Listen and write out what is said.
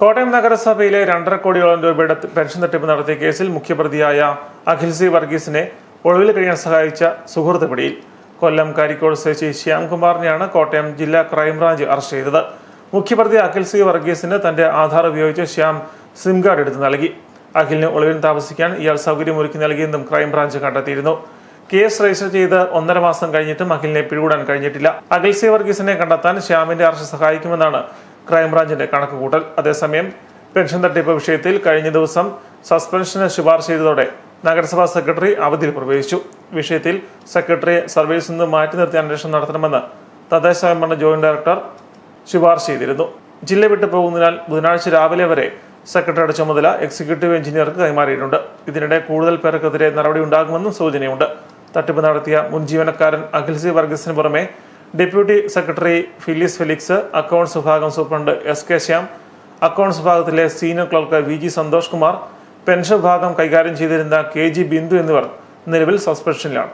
കോട്ടയം നഗരസഭയിലെ രണ്ടര കോടിയോളം രൂപയുടെ പെൻഷൻ തട്ടിപ്പ് നടത്തിയ കേസിൽ മുഖ്യപ്രതിയായ അഖിൽ സി വർഗീസിനെ ഒളിവിൽ കഴിയാൻ സഹായിച്ച സുഹൃത്ത് പിടിയിൽ. കൊല്ലം കാരിക്കോട് സ്വദേശി ശ്യാംകുമാറിനെയാണ് കോട്ടയം ജില്ലാ ക്രൈംബ്രാഞ്ച് അറസ്റ്റ് ചെയ്തത്. മുഖ്യപ്രതി അഖിൽ സി വർഗീസിന് തന്റെ ആധാർ ഉപയോഗിച്ച് ശ്യാം സിം കാർഡ് എടുത്ത് നൽകി. അഖിലിന് ഒളിവിൽ താമസിക്കാൻ ഇയാൾ സൗകര്യമൊരുക്കി നൽകിയെന്നും ക്രൈംബ്രാഞ്ച് കണ്ടെത്തിയിരുന്നു. കേസ് രജിസ്റ്റർ ചെയ്ത് ഒന്നര മാസം കഴിഞ്ഞിട്ടും അഖിലിനെ പിടികൂടാൻ കഴിഞ്ഞിട്ടില്ല. അഖിൽ സി വർഗീസിനെ കണ്ടെത്താൻ ശ്യാമിന്റെ അറസ്റ്റ് സഹായിക്കുമെന്നാണ് ക്രൈംബ്രാഞ്ചിന്റെ കണക്കുകൂട്ടൽ. അതേസമയം പെൻഷൻ തട്ടിപ്പ് വിഷയത്തിൽ കഴിഞ്ഞ ദിവസം സസ്പെൻഷന് ശുപാർശ ചെയ്തതോടെ നഗരസഭാ സെക്രട്ടറി അവധിയിൽ പ്രവേശിച്ചു. വിഷയത്തിൽ സെക്രട്ടറിയെ സർവീസിൽ നിന്ന് മാറ്റി നിർത്തി അന്വേഷണം നടത്തണമെന്ന് തദ്ദേശ സ്വയംഭരണ ജോയിന്റ് ഡയറക്ടർ ശുപാർശ ചെയ്തിരുന്നു. ജില്ല വിട്ടു പോകുന്നതിനാൽ ബുധനാഴ്ച രാവിലെ വരെ സെക്രട്ടറിയുടെ ചുമതല എക്സിക്യൂട്ടീവ് എഞ്ചിനീയർക്ക് കൈമാറിയിട്ടുണ്ട്. ഇതിനിടെ കൂടുതൽ പേർക്കെതിരെ നടപടി ഉണ്ടാകുമെന്നും സൂചനയുണ്ട്. തട്ടിപ്പ് നടത്തിയ മുൻ ജീവനക്കാരൻ അഖിൽസി വർഗീസിന് പുറമെ deputy secretary Phyllis Felix accounts വിഭാഗം superintendent S K Shyam accounts വിഭാഗത്തിലെ senior clerk V G Santhosh Kumar pension വിഭാഗം കൈകാര്യം ചെയ്തിരുന്ന കെ ജി ബിന്ദു എന്നിവർ നിലവിൽ സസ്പെൻഷനിലാണ്.